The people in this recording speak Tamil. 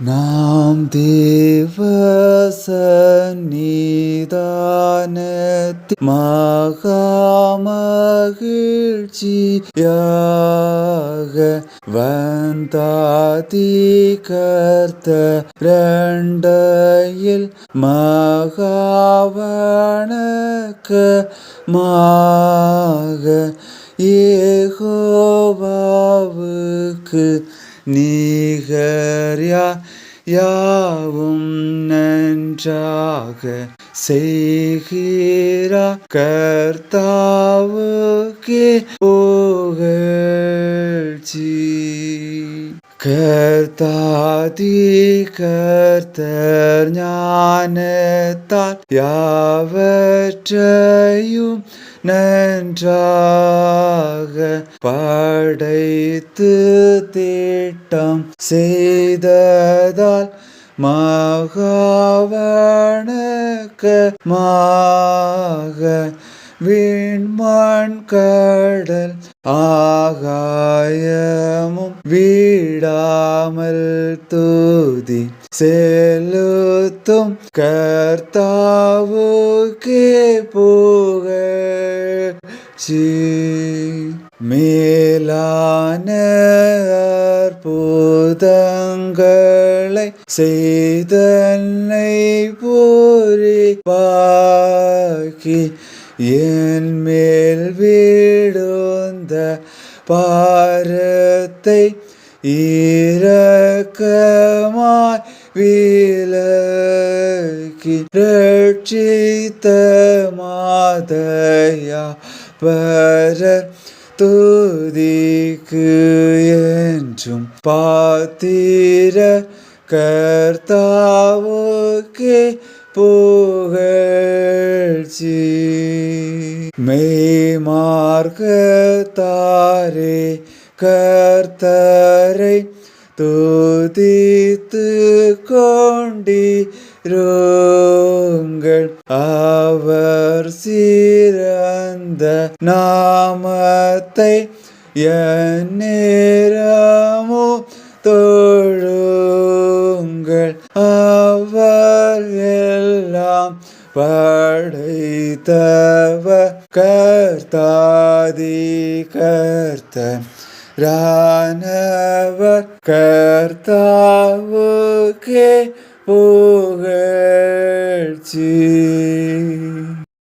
நாம் தேவ சந்நிதானத்தில் மகாமகிழ்ச்சியாக வந்தாதி கர்த்த ரெண்டையில் மகாவணக்கமாக ஏகோவாவுக்கு யாவும் நன்றாக செய்கிறா கர்த்தாவுக்கே புகழ்ச்சி கர்த்தாதி கர்த்தர் ஞானத்தால் யாவற்றையும் நன்றாக படைத்து திட்டம் செய்ததால் மகாவணக்கமாக வீண்மான் கடல் ஆகாயமும் வீடாமல் தூதி செலுத்தும் கர்த்தாவுக்கே புகழ்ச்சி மேலான அற்புதங்களை செய்தன்னை பூரி பாக்கி என் மேல் வீடுந்த பாரத்தை இரக்கமாய் விலக்கி ரட்சித்த மாதையா பரர் துதிக்கு என்றும் பாத்திர கர்த்தாவுக்கே புகழ்ச்சி. மெய்மார்க்கத்தாரே கர்த்தரை துதித்து கொண்டிருங்கள். அவர் சீ நாமத்தை நேரமோ தொழுங்கள். அவர் எல்லாம் படைத்தவ கர்த்தாதி கர்த்த ராணவர். கர்த்தாவுக்கே புகழ்ச்சி.